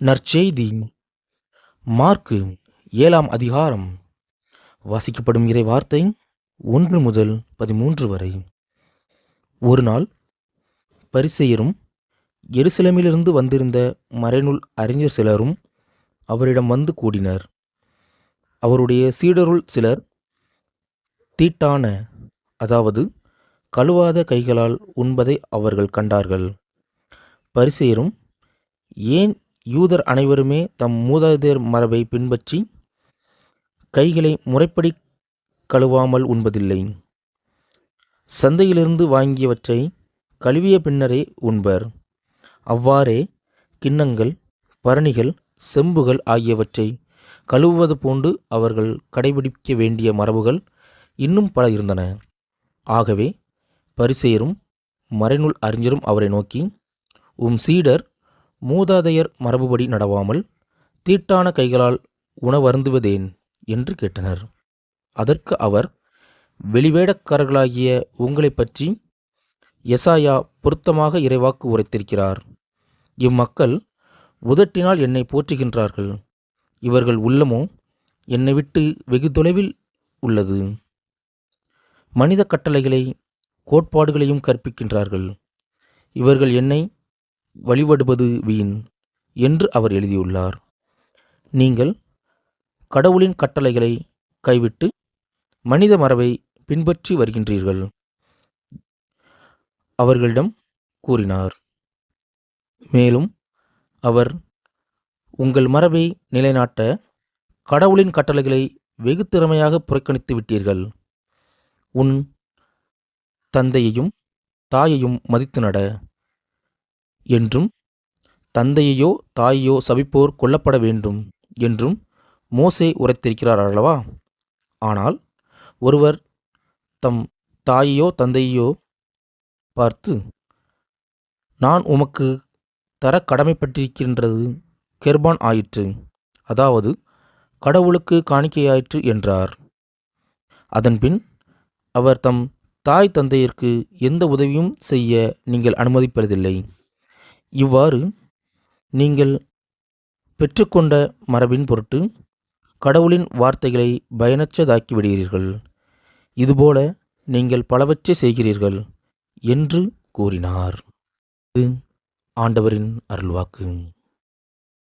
நற்செய்தி. மார்க்கு ஏழாம் அதிகாரம். வாசிக்கப்படும் இறை வார்த்தை ஒன்று முதல் பதிமூன்று வரை. ஒரு நாள் பரிசெயரும் எருசலேமிலிருந்து வந்திருந்த மறைநூல் அறிஞர் சிலரும் அவரிடம் வந்து கூடினர். அவருடைய சீடருள் சிலர் தீட்டான அதாவது கழுவாத கைகளால் உண்பதை அவர்கள் கண்டார்கள். பரிசெயரும் ஏன் யூதர் அனைவருமே தம் மூதாதையர் மரபை பின்பற்றி கைகளை முறைப்படி கழுவாமல் உண்பதில்லை. சந்தையிலிருந்து வாங்கியவற்றை கழுவிய பின்னரே உண்பர். அவ்வாறே கிண்ணங்கள் பரணிகள் செம்புகள் ஆகியவற்றை கழுவுவது போன்று அவர்கள் கடைபிடிக்க வேண்டிய மரபுகள் இன்னும் பல இருந்தன. ஆகவே பரிசேயரும் மறைநூல் அறிஞரும் அவரை நோக்கி உம் சீடர் மூதாதையர் மரபுபடி நடவாமல் தீட்டான கைகளால் உணவருந்துவதேன் என்று கேட்டனர். அதற்கு அவர் வெளிவேடக்காரர்களாகிய உங்களைப் பற்றி எசாயா பொருத்தமாக இறைவாக்கு உரைத்திருக்கிறார். இம்மக்கள் உதட்டினால் என்னை போற்றுகின்றார்கள். இவர்கள் உள்ளமோ என்னை விட்டு வெகு தொலைவில் உள்ளது. மனித கட்டளைகளை கோட்பாடுகளையும் கற்பிக்கின்றார்கள். இவர்கள் என்னை வழிபடுவது வீண் என்று அவர் எழுதியுள்ளார். நீங்கள் கடவுளின் கட்டளைகளை கைவிட்டு மனித மரபை பின்பற்றி வருகின்றீர்கள் அவர்களிடம் கூறினார். மேலும் அவர் உங்கள் மரபை நிலைநாட்ட கடவுளின் கட்டளைகளை வெகு திறமையாக புறக்கணித்து விட்டீர்கள். உன் தந்தையையும் தாயையும் மதித்து நட. என்றும் தந்தையையோ தாயையோ சபிப்போர் கொல்லப்பட வேண்டும் என்றும் மோசே உரைத்திருக்கிறார் அல்லவா? ஆனால் ஒருவர் தம் தாயையோ தந்தையோ பார்த்து நான் உமக்கு தர கடமைப்பட்டிருக்கின்றது கெர்பான் ஆயிற்று அதாவது கடவுளுக்கு காணிக்கையாயிற்று என்றார். அதன்பின் அவர் தம் தாய் தந்தையருக்கு எந்த உதவியும் செய்ய நீங்கள் அனுமதிப்பதில்லை. இவ்வாறு நீங்கள் பெற்றுக்கொண்ட மரபின் பொருட்டு கடவுளின் வார்த்தைகளை பயனற்றதாக்கி விடுகிறீர்கள் இதுபோல நீங்கள் பலவற்றை செய்கிறீர்கள் என்று கூறினார். இது ஆண்டவரின் அருள்வாக்கு.